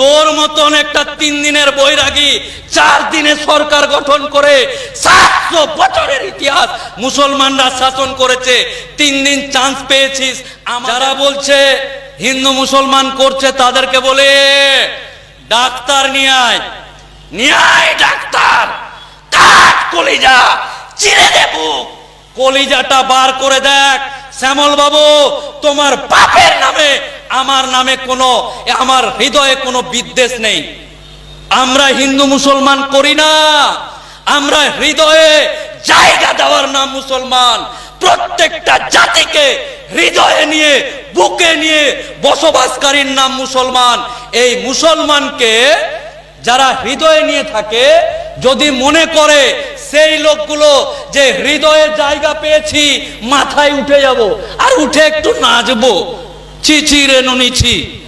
তোর মতন একটা তিন দিনের বৈরাগী চার দিনে সরকার গঠন করে সাতশো বছরের ইতিহাস মুসলমানরা শাসন করেছে তিন দিন চান্স পেয়েছিস। যারা বলছে হিন্দু মুসলমান করছে তাদেরকে বলে ডাক্তার নিয়ে আয়। নিয়ে আয় ডাক্তার। কাট কলিজা চিরে দেব কলিজাটা বার করে দেখ। শ্যামল বাবু তোমার বাপের নামে আমার নামে কোনো, আমার হৃদয়ে কোনো বিদ্বেষ নেই। আমরা হিন্দু মুসলমান করি না। আমরা হৃদয়ে জায়গা দেওয়ার নাম মুসলমান। প্রত্যেকটা জাতিকে হৃদয়ে নিয়ে, বুকে নিয়ে বসবাসকারীর নাম মুসলমান। এই মুসলমানকে যারা হৃদয়ে নিয়ে থাকে, যদি মনে করে সেই লোকগুলো যে হৃদয়ে জায়গা পেয়েছি, মাথায় উঠে যাব। আর উঠে একটু নাচবো। ছি ছি রে নুনি ছি।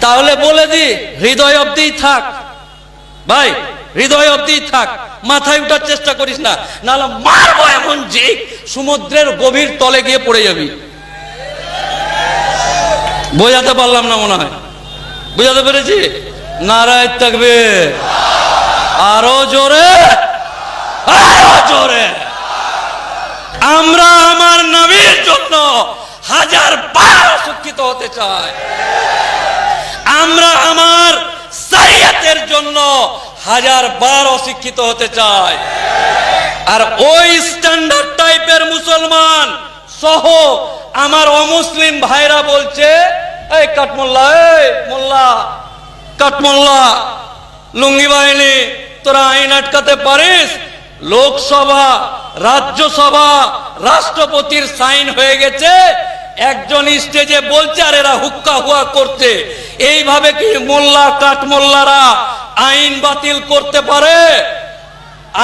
তাহলে বলে দি, হৃদয় অব্দি থাক। ভাই, হৃদয় অব্দি থাক। মাথায় উঠার চেষ্টা করিস না। নাহলে মারবো এমন যে সমুদ্রের গভীর তলে গিয়ে পড়ে যাবি। বোঝাতে পারলাম না মনে হয়। বুঝাতে পেরেছি? নারায় থাকবে। আরও জোরে। আরও জোরে। আমরা আমার নবীর জন্য হাজার বার শিক্ষিত হতে চাই আমরা আমার সারিয়াতের জন্য হাজার বার অশিক্ষিত হতে চাই। আর ওই স্ট্যান্ডার্ড টাইপের মুসলমান সহ আমার অমুসলিম ভাইরা বলছে, এই কাঠমোল্লা, এই মোল্লা, কাঠমোল্লা, লুঙ্গি বাহিনী, তোরা আইন আটকাতে পারিস? লোকসভা, রাজ্যসভা, রাষ্ট্রপতির সাইন হয়ে গেছে একজন স্টেজে বলছে, আর এরা হুক্কা হুয়া করছে। এইভাবে কি মোল্লা, কাঠমোল্লারা আইন বাতিল করতে পারে?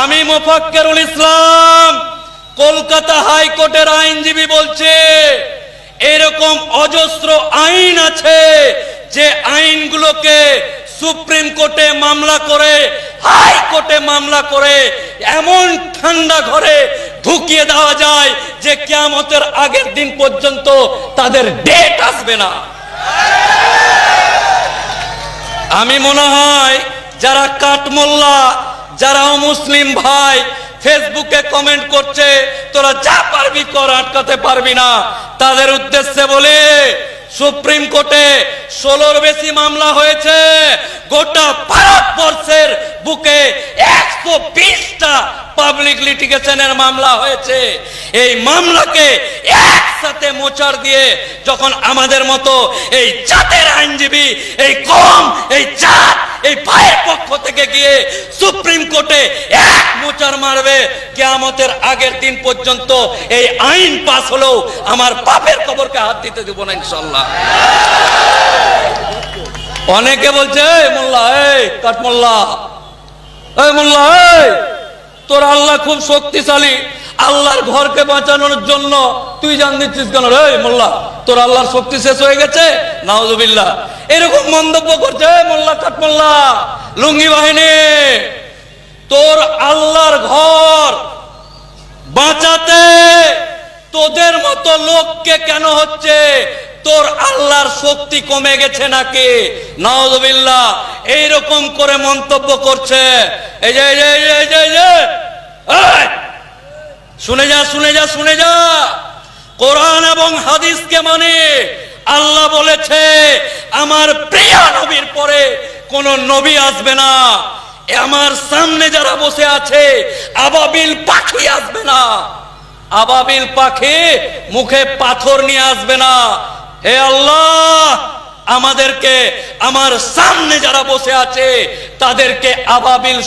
আমি মোফাক্কেরুল ইসলাম, কলকাতা হাইকোর্টের আইনজীবী বলছে, এরকম অজস্র আইন আছে যে আইনগুলোকে সুপ্রিম কোর্টে মামলা করে, হাইকোর্টে মামলা করে, এমন ঠান্ডা ঘরে ঢুকিয়ে দেওয়া যায় যে কেয়ামতের আগের দিন পর্যন্ত তাদের ডেট আসবে না। আমি মনে হয় যারা কাঠমোল্লা, যারা মুসলিম ভাই ফেসবুকে কমেন্ট করছে, তোরা যা পারবি কর, আটকাতে পারবি না। তাদের উদ্দেশ্যে বলে সুপ্রিম কোর্টে ষোলোর বেশি মামলা হয়েছে। গোটা ভারতবর্ষের বুকে একশো বিশটা পাবলিক লিটিগেশনের মামলা হয়েছে। এই মামলাকে একসাথে মোচার দিয়ে যখন আমাদের মতো এই জাতের আইনজীবী, এই কম, এই জাত, এই ভাইয়ের পক্ষ থেকে গিয়ে সুপ্রিম কোর্টে এক মোচার মারবে, কেয়ামতের আগের দিন পর্যন্ত এই আইন পাস হলেও আমার বাপের কবরকে হাত দিতে দেবো না ইনশাল্লাহ অনেকে বলছে তোর আল্লাহ খুব শক্তিশালী, আল্লাহর ঘরকে বাঁচানোর জন্য তুই জান দিচ্ছিস কেন রে? মোল্লা, তোর আল্লাহর শক্তি শেষ হয়ে গেছে? নাউজুবিল্লাহ। এরকম মন্তব্য করছে মোল্লা, কাঠমোল্লা, লুঙ্গি বাহিনী তোর আল্লাহর ঘর। বাঁচাতে তোদের মতো লোককে কেন হচ্ছে? তোর আল্লাহর শক্তি কমে গেছে নাকি? নওয়াজবিল্লাহ এইরকম করে মন্তব্য করছে। এই যে এই যে এই যে, এই এই! শুনে যা শুনে যা শুনে যা। কোরআন এবং হাদিসকে মানে আল্লাহ বলেছে, আমার প্রিয় নবীর পরে কোন নবী আসবে না। আমার সামনে যারা বসে আছে, আবাবিল পাখি আসবে না। আবাবিল পাখি মুখে পাথর নিয়ে আসবে না। হে আল্লাহ, আমাদেরকে, আমার সামনে যারা বসে আছে, তাদেরকে আবাবিল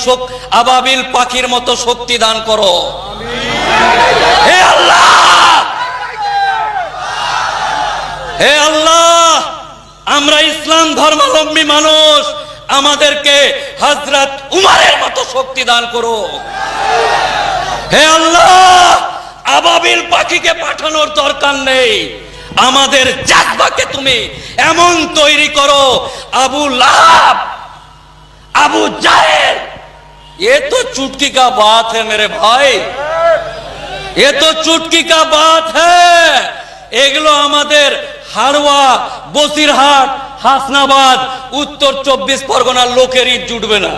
আবাবিল পাখির মতো শক্তি দান করো। হে আল্লাহ! হে আল্লাহ, আমরা ইসলাম ধর্মাবলম্বী মানুষ। আমাদেরকে হজরত উমারের মতো শক্তি দান করো। হে আল্লাহ, আবাবিল পাখিকে পাঠানোর দরকার নেই। আমাদের জাতবাকে তুমি এমন তৈরি করো, আবু লাভ আবু জাহের এ তো চুটকি কা বাত হ্যাঁ মেরে ভাই। এ তো চুটকি কা বাত হ্যাঁ এগুলো আমাদের হাড়োয়া বসিরহাট, হাসনাবাদ, উত্তর চব্বিশ পরগনার লোকের ঈদ জুটবে না।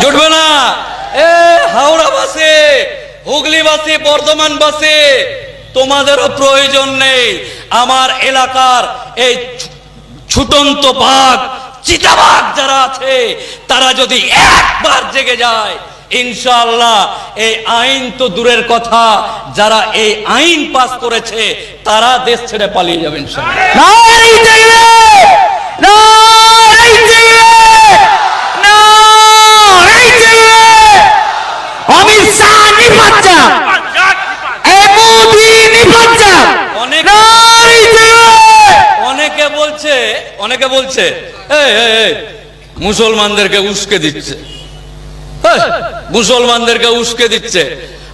জুটবে না। এ, হাওড়া বাসে হুগলি বাসে বর্ধমান বাসে, তোমাদেরও প্রয়োজন নেই। আমার এলাকার এই ছুটন্ত বাঘ চিতাবাঘ যারা আছে তারা যদি একবার জেগে যায় ইনশাআল্লাহ এই আইন তো দূরের কথা যারা এই আইন পাস করেছে তারা দেশ ছেড়ে পালিয়ে যাবে অনেক বলছে অনেকে বলছে মুসলমানদেরকে উস্কে দিচ্ছে। মুসলমানদেরকে উস্কে দিচ্ছে।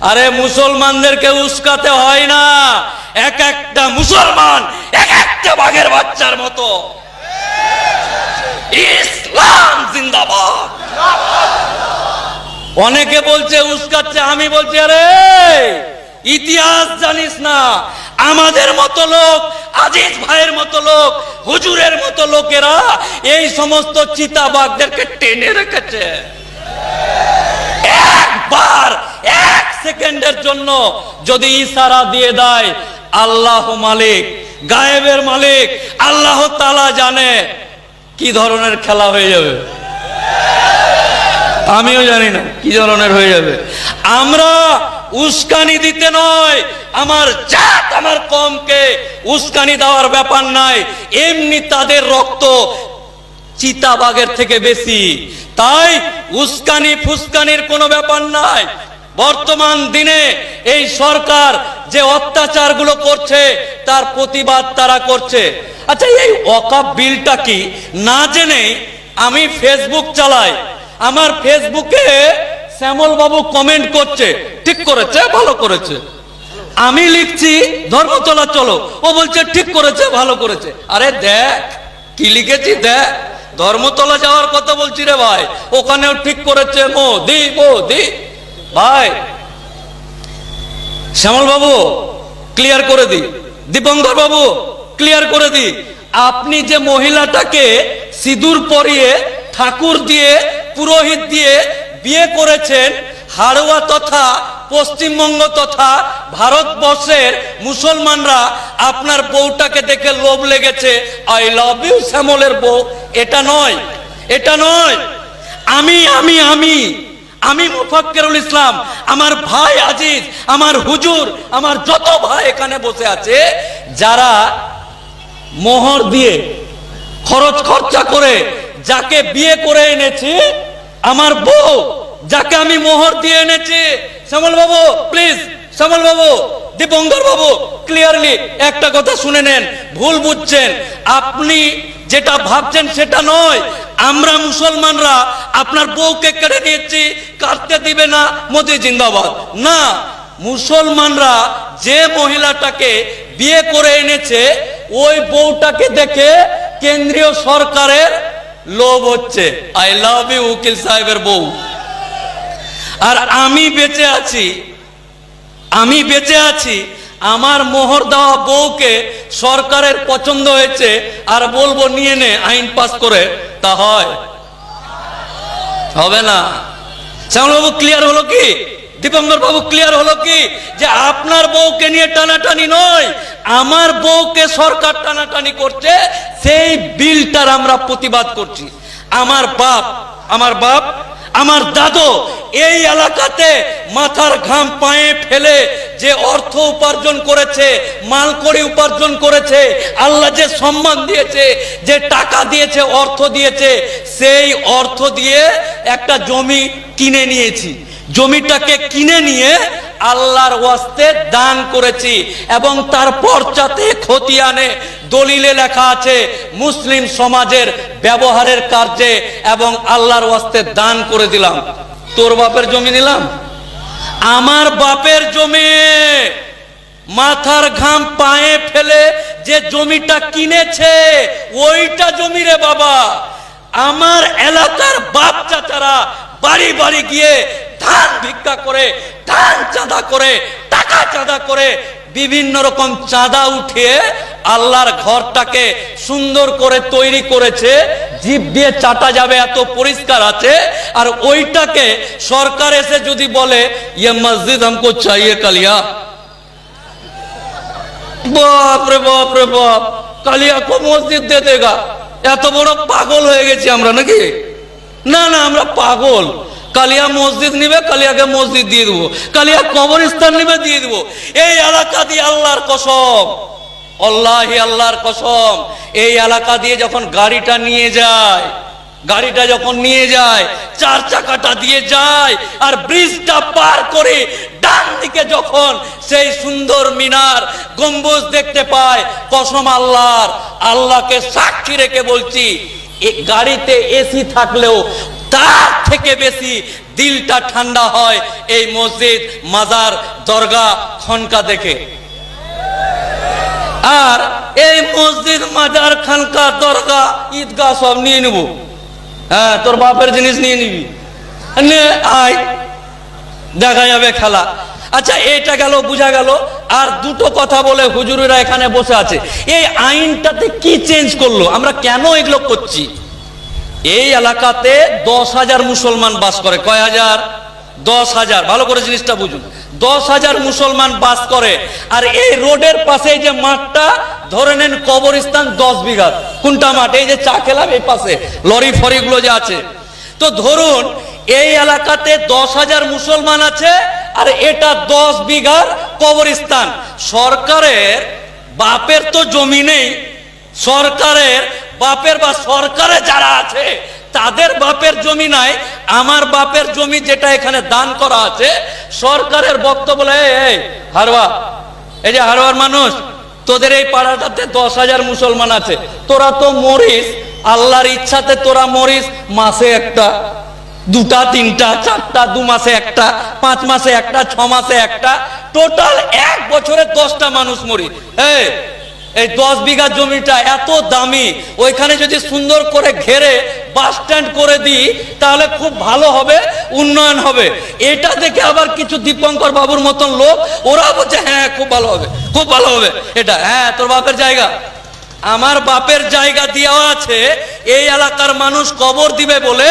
আরে মুসলমানদেরকে উস্কাতে হয় না। এক একটা মুসলমান এক একটা বাঘের বাচ্চার মতো। ইসলাম জিন্দাবাদ। অনেকে বলছে উস্কাচ্ছে, আমি বলছি, আরে, ইতিহাস জানিস না। আমাদের মতো লোক, আজিজ ভাইয়ের মতো লোক হুজুরের মতো লোকেরা এই সমস্ত চিতাবাগদেরকে টেনে রেখেছে। একবার, এক সেকেন্ডের জন্য যদি ইশারা দিয়ে দেয়, আল্লাহ মালিক, গায়েবের মালিক, আল্লাহ তালা জানে কি ধরনের খেলা হয়ে যাবে। আমিও জানি না, কি ধরনের হয়ে যাবে। আমরা উস্কানি দিতে নয়। আমার জাত, আমার কমকে উস্কানি দেওয়ার ব্যাপার নাই। এমনি তাদের রক্ত চিতাবাগের থেকে বেশি। তাই উস্কানি ফুসকানির কোনো ব্যাপার নাই। বর্তমান দিনে এই সরকার যে অত্যাচারগুলো করছে, তার প্রতিবাদ তারা করছে। আচ্ছা এই অকাপ বিলটা কি? না জেনে আমি ফেসবুক চালাই। আমার ফেসবুকে শ্যামল বাবু কমেন্ট করছে। ঠিক করেছে, ভালো করেছে। আমি লিখছি ধর্মতলা চলো ও বলছে, ঠিক করেছে, ভালো করেছে। আরে দেখ, কি লিখেছি দেখ। ধর্মতলা যাওয়ার কথা বলছি রে ভাই। ওখানেও ঠিক করেছে মো দি মো দি ভাই, শ্যামল বাবু ক্লিয়ার করে দি। দীপঙ্কর বাবু ক্লিয়ার করে দি। আপনি যে মহিলাটাকে সিঁদুর পরিয়ে ঠাকুর দিয়ে, পুরোহিত দিয়ে বিয়ে করেছেন হাড়োয়া তথা পশ্চিমবঙ্গ তথা ভারতবর্ষের মুসলমানরা, আপনার বউটাকে দেখে লোভ লেগেছে। আই লাভ ইউ শ্যামলের বউ। এটা নয় এটা নয়। আমি আমি আমি আমি মুফাক্কেরুল ইসলাম, আমার ভাই আজিজ, আমার হুজুর, আমার যত ভাই এখানে বসে আছে, যারা মোহর দিয়ে খরচ খরচা করে যাকে বিয়ে করে এনেছি আমার বউ, যাকে আমি মোহর দিয়ে এনেছি, শ্যামল বাবু please Shyamal Babu, Dipankar Babu clearly একটা কথা শুনে নেন, ভুল বুঝছেন। আপনি যেটা ভাবছেন সেটা নয়। আমরা মুসলমানরা আপনার বউকে কেড়ে নিয়েছি, কাটতে দিবে না, মোদি জিন্দাবাদ। না, মুসলমানরা যে মহিলাটাকে বিয়ে করে এনেছে, ওই বউটাকে দেখে কেন্দ্রীয় সরকারের লোভ হচ্ছে। আই লাভ ইউ উকিল সাহেবের বউ। আর আমি বেঁচে আছি, আমি বেঁচে আছি, আমার মোহর দেওয়া বউকে সরকারের পছন্দ হয়েছে, আর বলব, নিয়ে নে, আইন পাস করে। তা হয়। হবে না। শ্যামলবাবু ক্লিয়ার হলো কি? দীপঙ্কর বাবু ক্লিয়ার হলো কি? যে আপনার বউকে নিয়ে টানাটানি নয়, আমার বউকে সরকার টানাটানি করছে, সেই বিলটার আমরা প্রতিবাদ করছি। আমার বাপ আমার বাপ, আমার দাদু, এই এলাকাতে মাথার ঘাম পায়ে ফেলে যে অর্থ উপার্জন করেছে মাল করে উপার্জন করেছে, আল্লাহ যে সম্মান দিয়েছে, যে টাকা দিয়েছে, অর্থ দিয়েছে, সেই অর্থ দিয়ে একটা জমি কিনে নিয়েছি। জমিটাকে কিনে নিয়ে আল্লাহর ওয়াস্তে দান করেছি এবং তার পর্চাতে খতিয়ানে দলিলে লেখা আছে, মুসলিম সমাজের ব্যবহারের কার্যে এবং আল্লাহর ওয়াস্তে দান করে দিলাম। তোর বাপের জমি নিলাম? আমার বাপের জমি। মাথার ঘাম পায়ে ফেলে যে জমিটা কিনেছে, ওইটা জমি রে বাবা। আমার এলাকার বাপ চাচারা বাড়ি বাড়ি গিয়ে ধান ভিক্ষা করে, ধান চাঁদা করে, টাকা চাঁদা করে বিভিন্ন রকম চাঁদা উঠিয়ে আল্লাহর ঘরটাকে সুন্দর করে তৈরি করেছে, জীব দিয়ে চাটা যাবে এত পরিষ্কার আছে, আর ওইটাকে সরকার এসে যদি বলে ইয়ে মসজিদ আমি চাইয়ে কালিয়া। বাপ রে বাপ রে বাপ, কালিয়া কো মসজিদ দে দেগা। এত বড় পাগল হয়ে গেছি আমরা নাকি? না না, আমরা পাগল। কালিয়া মসজিদ নিবে, কালিয়াকে মসজিদ দিয়ে দেবো। কালিয়া কবরস্থান নিবে, দিয়ে দেবো। এই এলাকা দিয়ে আল্লাহর কসম, আল্লাহি আল্লাহর কসম, এই এলাকা দিয়ে যখন গাড়িটা নিয়ে যায়, গাড়িটা যখন নিয়ে যায়, চার চাকাটা দিয়ে যায়, আর ব্রিজটা পার করে ডান দিকে যখন সেই সুন্দর মিনার গম্বুজ দেখতে পায়, কসম আল্লাহর, আল্লাহকে সাক্ষী রেখে বলছি গাড়িতে এসি থাকলেও তার থেকে বেশি দিলটা ঠান্ডা হয় এই মসজিদ, মাজার, দরগা, খনকা দেখে। আর এই মসজিদ, মাজার, খানকা, দরগা, ঈদগাহ সব নিয়ে নেব। হ্যাঁ তোর বাপের জিনিস নিয়ে নিবি। আয়। দেখা যাবে খেলা। আচ্ছা এটা গেল, বোঝা গেল। আর দুটো কথা বলে হুজুরেরা এখানে বসে আছে। এই আইনটাতে কি চেঞ্জ করল? আমরা কেন এগুলো করছি? এই এলাকাতে দশ হাজার মুসলমান বাস করে। কয় হাজার? দশ হাজার। ভালো করে জিনিসটা বুঝুন। দশ হাজার মুসলমান বাস করে। আর এই রোডের পাশে যে মাঠটা, ধরে নেন কবরস্থান দশ বিঘা। কোনটা মাঠ? এই যে চা খেলাম এই পাশে। লরি ফরি গুলো যে আছে। তো ধরুন, এই এলাকাতে দশ হাজার মুসলমান আছে, আর এটা দশ বিঘার কবরস্থান। সরকারের, বাপের তো জমি নেই। সরকারের বাপের বা সরকারে যারা আছে তাদের বাপের জমি নাই আমার বাপের জমি যেটা এখানে দান করা আছে সরকারের বক্তব্য বলে "এই, এই হারওয়া এই যে হারওয়ার মানুষ তোদের এই পাড়াটাতে দশ হাজার মুসলমান আছে তোরা তো মরিস আল্লাহর ইচ্ছাতে তোরা মরিস মাসে একটা দুটা তিনটা চারটা দু মাসে একটা পাঁচ মাসে একটা ছ মাসে একটা টোটাল এক বছরে দশটা মানুষ মরি। এই এই দশ বিঘা জমিটা এত দামি, ওইখানে যদি সুন্দর করে ঘেরে বাস স্ট্যান্ড করে দিই, তাহলে খুব ভালো হবে, উন্নয়ন হবে। এটা দেখে আবার কিছু দীপঙ্কর বাবুর মতন লোক ওরা বলছে হ্যাঁ খুব ভালো হবে, খুব ভালো হবে। এটা হ্যাঁ তোর বাপের জায়গা। আমার বাপের জায়গা দেওয়া আছে, এই এলাকার মানুষ কবর দিবে বলে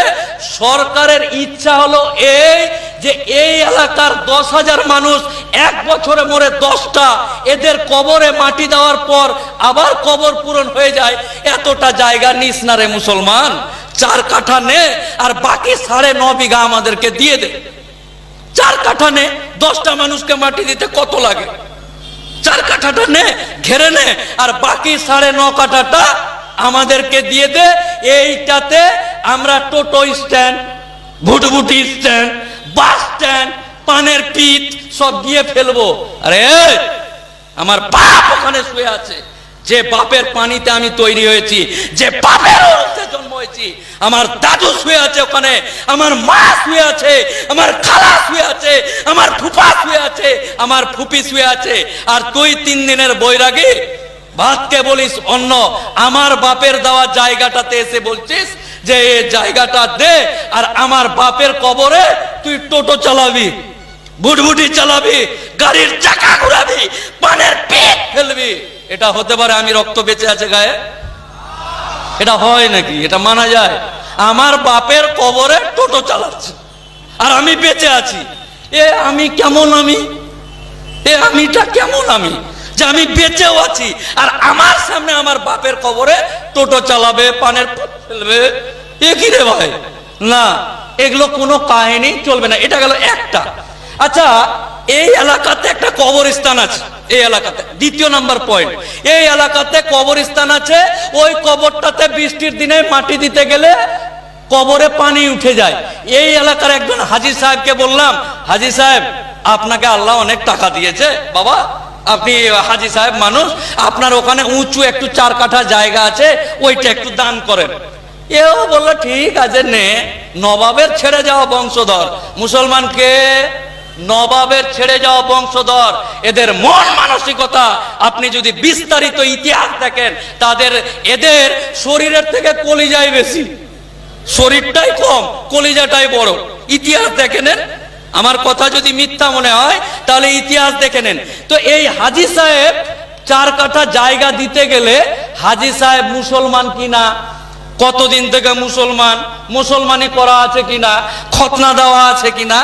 সরকারের ইচ্ছা হলো এই যে এই এলাকার দশ হাজার মানুষ এক বছরে মরে দশটা, এদের কবরে মাটি দেওয়ার পর আবার কবর পূরণ হয়ে যায়। এতটা জায়গা নিস না রে মুসলমান, চার কাঠা নে আর বাকি সাড়ে ন বিঘা আমাদেরকে দিয়ে দে। চার কাঠা নে, দশটা মানুষকে মাটি দিতে কত লাগে? চার কাঠাটা নে, ঘেরে নে, আর বাকি সাড়ে ন কাঠাটা আমাদেরকে দিয়ে দে। এইটাতে আমরা টোটো স্ট্যান্ড, ভুটভুটি স্ট্যান্ড, বাস স্ট্যান্ড, পানের পিঠ সব দিয়ে ফেলব। আরে আমার বাপ ওখানে শুয়ে আছে। যে বাপের পানিতে আমি তৈরি হয়েছি, যে বাপের জন্ম হয়েছি, আমার দাদু শুয়ে আছে ওখানে, আমার মা শুয়ে আছে, আমার খালা শুয়ে আছে, আমার ফুফা শুয়ে আছে, আমার ফুপি শুয়ে আছে। আর তুই তিন দিনের বৈরাগী? ভাতকে বলিস অন্য আমার বাপের দেওয়া জায়গাটাতে এসে বলছিস যে এই জায়গাটা দে, আর আমার বাপের কবরে তুই টোটো চালাবি, বুটবুটি চালাবি, গাড়ির চাকা ঘুরাবি, পানের পেট ফেলবি। এটা হতে পারে আমি রক্ত বেঁচে আছে গায়ে? এটা হয় নাকি? এটা মানা যায়? আমার বাপের কবরে টোটো চালাচ্ছে। আর আমি বেঁচে আছি। এ আমি কেমন আমি? এ আমিটা কেমন আমি? যে আমি বেঁচেও আছি। আর আমার সামনে আমার বাপের কবরে টোটো চালাবে, পানের ফেলবে। এ কি রে ভাই? না, এগুলো কোনো কাহিনী চলবে না। এটা গেল একটা। আচ্ছা এই এলাকাতে একটা কবরস্থান আছে। এই এলাকাতে, দ্বিতীয় নাম্বার পয়েন্ট এই এলাকাতে কবরস্থান আছে, ওই কবরটাতে বৃষ্টির দিনে মাটি দিতে গেলে কবরে পানি উঠে যায়। এই এলাকার একজন হাজি সাহেবকে বললাম হাজি সাহেব, আপনাকে আল্লাহ অনেক টাকা দিয়েছে। বাবা, আপনি হাজি সাহেব মানুষ, আপনার ওখানে উঁচু একটু চার কাঠা জায়গা আছে, ওইটা একটু দান করেন। এও বলল, ঠিক আছে, নে। নবাবের ছেড়ে যাওয়া বংশধর। মুসলমানকে নবাবের ছেড়ে যাওয়া বংশধর, এদের মন মানসিকতা, আপনি যদি বিস্তারিত ইতিহাস দেখেন, তাদের, এদের শরীরের থেকে কলিজাই বেশি। শরীরটাই কম, কলিজাটাই বড়। ইতিহাস দেখে নেন। আমার কথা যদি মিথ্যা মনে হয়, তাহলে ইতিহাস দেখে নেন। তো এই হাজি সাহেব চার কাঠা জায়গা দিতে গেলে হাজি সাহেব মুসলমান কিনা, কতদিন থেকে মুসলমান, মুসলমানি করা আছে কিনা, খতনা দেওয়া আছে কিনা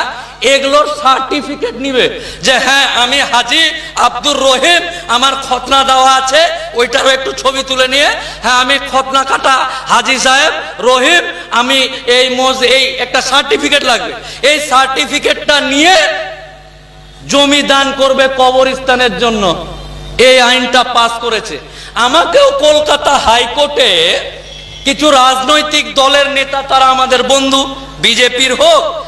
এগুলোর সার্টিফিকেট নিবে। যে হ্যাঁ আমি হাজি আব্দুর রহিম, আমার খতনা দেওয়া আছে ওইটারও একটু ছবি তুলে নিয়ে হ্যাঁ আমি খতনা কাটা, হাজি সাহেব, রহিম, আমি এই মোজ এই একটা সার্টিফিকেট লাগবে। এই সার্টিফিকেটটা নিয়ে জমি দান করবে কবরস্থানের জন্য। এই আইনটা পাস করেছে। আমাকেও কলকাতা হাইকোর্টে কিছু রাজনৈতিক দলের নেতা, তারা আমাদের বন্ধু, বিজেপির হোক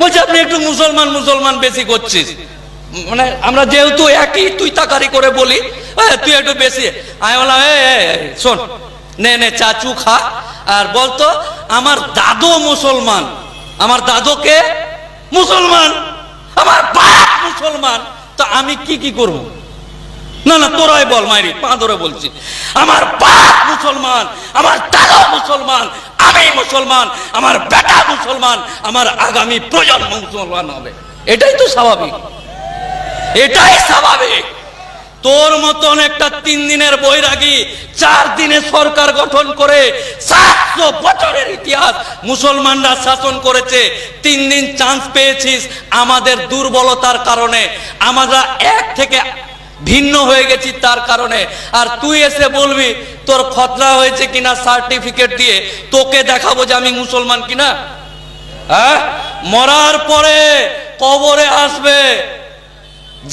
বলছি, আপনি একটু মুসলমান মুসলমান বেশি করছিস। মানে আমরা যেহেতু একই তুই তাকারি করে বলি তুই একটু বেশি। আমি বললাম শোন, নে নে, চাচু খা। আর বলতো, আমার দাদু মুসলমান। আমার দাদুকে মুসলমান। আমার বাপ মুসলমান। তো আমি কি কি করব? না না, তোরাই বল মাইরি, পা ধরে বলছি। আমার বাপ মুসলমান, আমার দাদা মুসলমান, আমি মুসলমান, আমার বেটা মুসলমান, আমার আগামী প্রজন্ম মুসলমান হবে। এটাই তো স্বাভাবিক। এটাই স্বাভাবিক। তোর মতন একটা তিন দিনের বৈরাগী, চার দিনে সরকার গঠন করে সাতশো বছরের ইতিহাস মুসলমানরা শাসন করেছে, তিন দিন চান্স পেয়েছিস আমাদের দুর্বলতার কারণে। আমরা এক থেকে ভিন্ন হয়ে গেছি তার কারণে। আর তুই এসে বলবি, তোর খতরা হয়েছে কিনা সার্টিফিকেট দিয়ে তোকে দেখাবো যে আমি মুসলমান কিনা? হ্যাঁ? মরার পরে কবরে আসবে,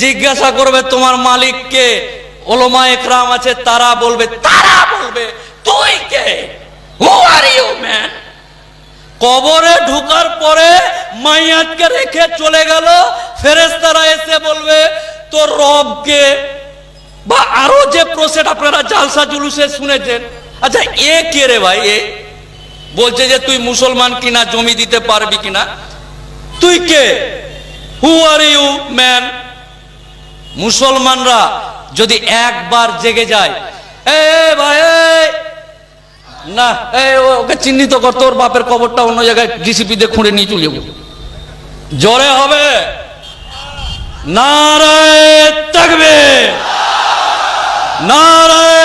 জিজ্ঞাসা করবে তোমার মালিককে ওলোমা একরাম আছে, তারা বলবে তারা বলবে, তুই কে? হু আর ইউ ম্যান কবরে ঢুকার পরে মাইয়াতকে রেখে চলে গেল ফেরেস্তারা এসে বলবে তোর রবকে বা আরও যে প্রসেট আপনারা জালসা জুলুসে শুনেছেন। আচ্ছা এ কে রে ভাই? এ বলছে যে তুই মুসলমান কিনা, জমি দিতে পারবি কিনা? তুই কে? হু আর ইউ ম্যান মুসলমানরা যদি একবার জেগে যায়, এ ভাই না ওকে চিহ্নিত কর, তোর বাপের কবরটা অন্য জায়গায় ডিসিপি খুঁড়ে নিয়ে চলে যাব। জোরে হবে? নারায় থাকবে নারায়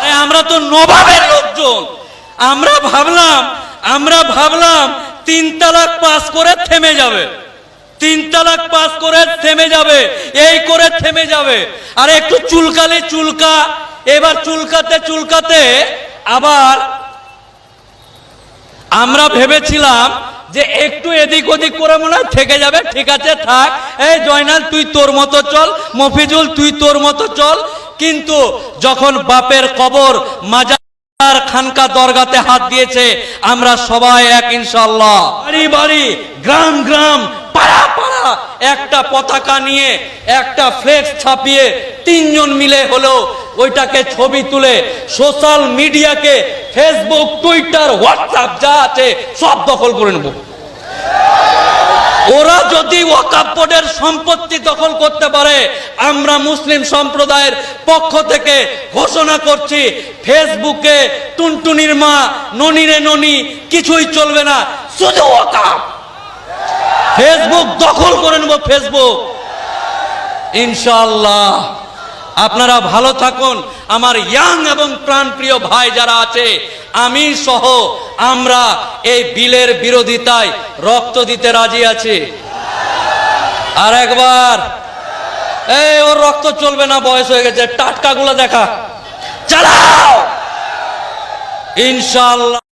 আরে আমরা তো নবাবের লোকজন। আমরা ভাবলাম আমরা ভাবলাম তিন তালাক পাস করে থেমে যাবে। তিন তালাক পাস করে থেমে যাবে, এই করে থেমে যাবে। আর একটু চুলকালে চুলকা, এবার চুলকাতে চুলকাতে আবার আমরা ভেবেছিলাম যে একটু এদিক ওদিক করে মনে থেকে যাবে। ঠিক আছে, থাক। এই জয়নাল, তুই তোর মতো চল। মফিজুল, তুই তোর মতো চল। কিন্তু যখন বাপের কবর মাজার খানকা দরগাতে হাত দিয়েছে, আমরা সবাই এক ইনশাল্লাহ বাড়ি বাড়ি, গ্রাম গ্রাম, পাড়া পাড়া, একটা পতাকা নিয়ে, একটা ফ্লেক্স ছাপিয়ে তিনজন মিলে হলো ওইটাকে ছবি তুলে সোশ্যাল মিডিয়াকে, ফেসবুক, টুইটার, হোয়াটসঅ্যাপ, যা আছে সব দখল করে নেব। ওরা যদি বোর্ডের সম্পত্তি দখল করতে পারে, আমরা মুসলিম সম্প্রদায়ের পক্ষ থেকে ঘোষণা করছি, ফেসবুকে টুনটুনির মা ননিরে ননি, কিছুই চলবে না, শুধু ওয়াকাফ ফেসবুক দখল করে নেব, ফেসবুক। ইনশাল্লাহ আপনারা ভালো থাকুন। আমার ইয়াং এবং প্রাণপ্রিয় ভাই যারা আছে, আমি সহ আমরা এই বিলের বিরোধিতায় রক্ত দিতে রাজি আছি। আর একবার, এই ওর রক্ত চলবে না, বয়স হয়ে গেছে। টাটকাগুলো দেখা। চালাও! ইনশাল্লাহ